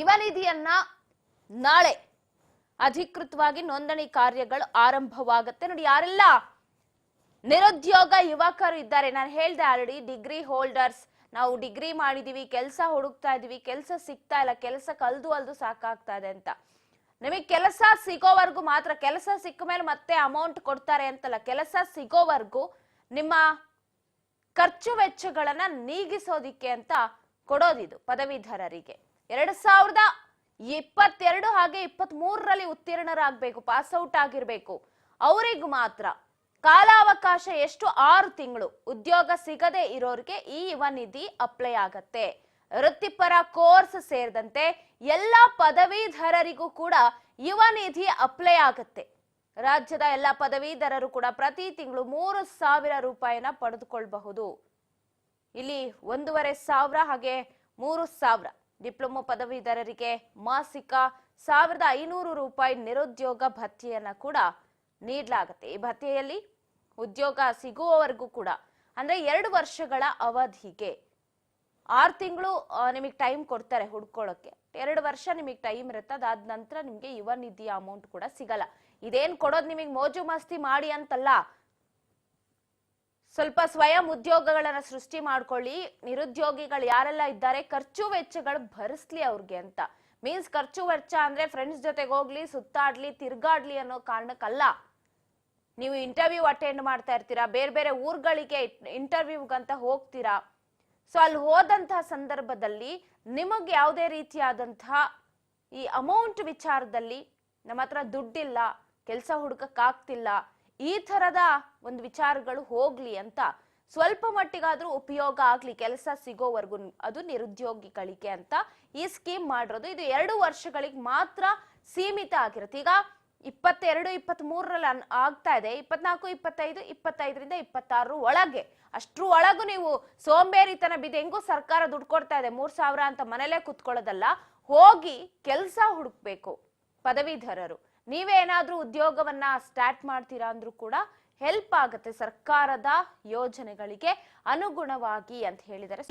ಯುವ ನಿಧಿಯನ್ನ ನಾಳೆ ಅಧಿಕೃತವಾಗಿ ನೋಂದಣಿ ಕಾರ್ಯಗಳು ಆರಂಭವಾಗುತ್ತೆ. ನೋಡಿ, ಯಾರೆಲ್ಲ ನಿರುದ್ಯೋಗ ಯುವಕರು ಇದ್ದಾರೆ, ನಾನು ಹೇಳ್ದೆ ಆಲ್ರೆಡಿ ಡಿಗ್ರಿ ಹೋಲ್ಡರ್ಸ್, ನಾವು ಡಿಗ್ರಿ ಮಾಡಿದೀವಿ, ಕೆಲಸ ಹುಡುಕ್ತಾ ಇದೀವಿ, ಕೆಲಸ ಸಿಗ್ತಾ ಇಲ್ಲ, ಕೆಲಸ ಕಲ್ದು ಅಲ್ದು ಸಾಕಾಗ್ತಾ ಇದೆ ಅಂತ. ನಿಮಗೆ ಕೆಲಸ ಸಿಗೋವರೆಗೂ ಮಾತ್ರ, ಕೆಲಸ ಸಿಕ್ಕ ಮೇಲೆ ಮತ್ತೆ ಅಮೌಂಟ್ ಕೊಡ್ತಾರೆ ಅಂತಲ್ಲ, ಕೆಲಸ ಸಿಗೋವರೆಗೂ ನಿಮ್ಮ ಖರ್ಚು ವೆಚ್ಚಗಳನ್ನ ನೀಗಿಸೋದಿಕ್ಕೆ ಅಂತ ಕೊಡೋದಿದು ಪದವೀಧರರಿಗೆ. ಎರಡ್ ಸಾವಿರದ ಇಪ್ಪತ್ತೆರಡು ಹಾಗೆ ಇಪ್ಪತ್ತ್ ಮೂರರಲ್ಲಿ ಉತ್ತೀರ್ಣರಾಗಬೇಕು ಪಾಸ್ ಔಟ್ ಆಗಿರಬೇಕು. ಅವರಿಗೂ ಮಾತ್ರ ಕಾಲಾವಕಾಶ ಎಷ್ಟು? ಆರು ತಿಂಗಳು. ಉದ್ಯೋಗ ಸಿಗದೆ ಇರೋರಿಗೆ ಈ ಯುವ ನಿಧಿ ಅಪ್ಲೈ ಆಗತ್ತೆ. ವೃತ್ತಿಪರ ಕೋರ್ಸ್ ಸೇರಿದಂತೆ ಎಲ್ಲ ಪದವೀಧರರಿಗೂ ಕೂಡ ಯುವ ನಿಧಿ ಅಪ್ಲೈ ಆಗತ್ತೆ. ರಾಜ್ಯದ ಎಲ್ಲ ಪದವೀಧರರು ಕೂಡ ಪ್ರತಿ ತಿಂಗಳು ಮೂರು ಸಾವಿರ ರೂಪಾಯಿನ ಪಡೆದುಕೊಳ್ಬಹುದು. ಇಲ್ಲಿ ಒಂದೂವರೆ ಸಾವಿರ ಹಾಗೆ ಮೂರು ಸಾವಿರ. ಡಿಪ್ಲೊಮೊ ಪದವೀಧರರಿಗೆ ಮಾಸಿಕ ಸಾವಿರದ ಐನೂರು ರೂಪಾಯಿ ನಿರುದ್ಯೋಗ ಭತ್ಯೆಯನ್ನು ಕೂಡ ನೀಡಲಾಗುತ್ತೆ. ಈ ಭತ್ಯೆಯಲ್ಲಿ ಉದ್ಯೋಗ ಸಿಗುವವರೆಗೂ ಕೂಡ, ಅಂದ್ರೆ ಎರಡು ವರ್ಷಗಳ ಅವಧಿಗೆ ಆರು ತಿಂಗಳು ನಿಮಗೆ ಟೈಮ್ ಕೊಡ್ತಾರೆ ಹುಡ್ಕೊಳ್ಳೋಕೆ ಎರಡು ವರ್ಷ ನಿಮಗೆ ಟೈಮ್ ಇರುತ್ತೆ, ಅದಾದ ನಂತರ ನಿಮಗೆ ಯುವ ನಿಧಿಯ ಅಮೌಂಟ್ ಕೂಡ ಸಿಗಲ್ಲ. ಇದೇನ್ ಕೊಡೋದು ನಿಮಗೆ ಮೋಜು ಮಸ್ತಿ ಮಾಡಿ ಅಂತಲ್ಲ ಸ್ವಲ್ಪ ಸ್ವಯಂ ಉದ್ಯೋಗಗಳನ್ನ ಸೃಷ್ಟಿ ಮಾಡ್ಕೊಳ್ಳಿ. ನಿರುದ್ಯೋಗಿಗಳು ಯಾರೆಲ್ಲ ಇದ್ದಾರೆ, ಖರ್ಚು ವೆಚ್ಚಗಳು ಭರಿಸ್ಲಿ ಅವ್ರಿಗೆ ಅಂತ. ಮೀನ್ಸ್ ಖರ್ಚು ವೆಚ್ಚ ಅಂದ್ರೆ ಫ್ರೆಂಡ್ಸ್ ಜೊತೆಗೆ ಹೋಗ್ಲಿ, ಸುತ್ತಾಡ್ಲಿ, ತಿರ್ಗಾಡ್ಲಿ ಅನ್ನೋ ಕಾರಣಕ್ಕಲ್ಲ. ನೀವು ಇಂಟರ್ವ್ಯೂ ಅಟೆಂಡ್ ಮಾಡ್ತಾ ಇರ್ತೀರಾ, ಬೇರೆ ಬೇರೆ ಊರುಗಳಿಗೆ ಇಂಟರ್ವ್ಯೂಗಂತ ಹೋಗ್ತೀರಾ. ಸೊ ಅಲ್ಲಿ ಹೋದಂತಹ ಸಂದರ್ಭದಲ್ಲಿ ನಿಮಗೆ ಯಾವುದೇ ರೀತಿಯಾದಂತಹ ಈ ಅಮೌಂಟ್ ವಿಚಾರದಲ್ಲಿ ನಮ್ಮ ಹತ್ರ ದುಡ್ಡಿಲ್ಲ, ಕೆಲಸ ಹುಡುಕಕ್ಕಾಗ್ತಿಲ್ಲ ಈ ತರದ ಒಂದು ವಿಚಾರಗಳು ಹೋಗ್ಲಿ ಅಂತ ಸ್ವಲ್ಪ ಮಟ್ಟಿಗಾದ್ರೂ ಉಪಯೋಗ ಆಗ್ಲಿ, ಕೆಲಸ ಸಿಗೋವರೆಗೂ ಅದು ನಿರುದ್ಯೋಗಿಗಳಿಗೆ ಅಂತ ಈ ಸ್ಕೀಮ್ ಮಾಡಿರೋದು. ಇದು ಎರಡು ವರ್ಷಗಳಿಗೆ ಮಾತ್ರ ಸೀಮಿತ ಆಗಿರುತ್ತೆ. ಈಗ ಇಪ್ಪತ್ತೆರಡು ಇಪ್ಪತ್ತ್ ಅನ್- ಆಗ್ತಾ ಇದೆ. ಇಪ್ಪತ್ನಾಲ್ಕು, ಇಪ್ಪತ್ತೈದು, ಇಪ್ಪತ್ತೈದರಿಂದ ಇಪ್ಪತ್ತಾರು ಒಳಗೆ. ಅಷ್ಟ್ರ ಒಳಗೂ ನೀವು ಸೋಂಬೇರಿತನ ಬಿದ್ದು ಹೆಂಗೂ ಸರ್ಕಾರ ದುಡ್ಡು ಕೊಡ್ತಾ ಇದೆ. ಮೂರ್ ಸಾವಿರ ಅಂತ ಮನೆಯಲ್ಲೇ ಕುತ್ಕೊಳ್ಳೋದಲ್ಲ. ಹೋಗಿ ಕೆಲಸ ಹುಡುಕ್ಬೇಕು ಪದವೀಧರರು. ನೀವೇ ಉದ್ಯೋಗವನ್ನು ಉದ್ಯೋಗವನ್ನ ಸ್ಟಾರ್ಟ್ ಮಾಡ್ತೀರಾ ಅಂದ್ರೂ ಕೂಡ ಹೆಲ್ಪ್ ಆಗುತ್ತೆ ಸರ್ಕಾರದ ಯೋಜನೆಗಳಿಗೆ ಅನುಗುಣವಾಗಿ ಅಂತ ಹೇಳಿದರೆ